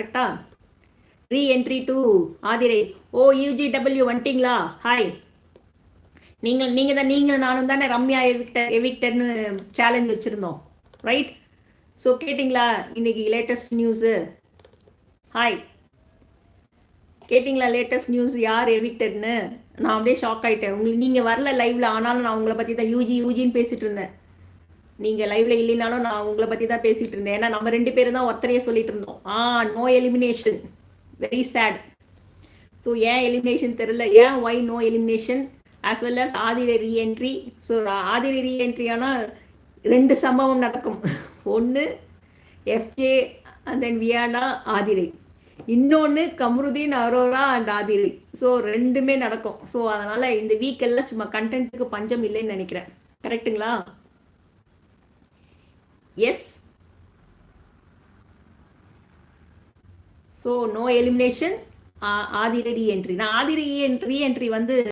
கரெக்டா? Reentry to Aadhirai. ஓ யூஜி டபிள்யூ வந்துட்டீங்களா? ஹாய் நீங்கள் நீங்கள் தான் நீங்கள் நானும் தானே ரம்யா எவிக்டர் எவிக்டர்னு சேலஞ்ச் வச்சுருந்தோம். ரைட் ஸோ கேட்டிங்களா இன்னைக்கு லேட்டஸ்ட் நியூஸு ஹாய் கேட்டிங்களா லேட்டஸ்ட் நியூஸ் யார் எவிக்டட்னு நான் அப்படியே ஷாக் ஆயிட்டேன். உங்களுக்கு நீங்கள் வரல லைவ்ல ஆனாலும் நான் உங்களை பற்றி தான் யூஜி யூஜின்னு பேசிட்டு இருந்தேன். நீங்கள் லைவ்ல இல்லைனாலும் நான் உங்களை பற்றி தான் பேசிட்டு இருந்தேன். ஏன்னா நம்ம ரெண்டு பேரும் தான் ஒத்தரையே சொல்லிட்டு இருந்தோம். ஆ no elimination very sad so ஏன் எலிமினேஷன் தெரியல? ஏன் why no elimination as well as Aadhirai reentry so Aadhirai reentry ஆனால் ரெண்டு சம்பவம் நடக்கும். ஒன்று FJ and then Viyana Aadhirai இன்னொன்று Kamrudeen Aurora and Aadhirai so ரெண்டுமே நடக்கும். ஸோ அதனால் இந்த வீக்கெல்லாம் சும்மா கண்டென்ட்டுக்கு பஞ்சம் இல்லைன்னு நினைக்கிறேன். கரெக்ட்டுங்களா yes so no elimination Aadhirai reentry நான் ஆதிரை ரீஎன்ட்ரி வந்து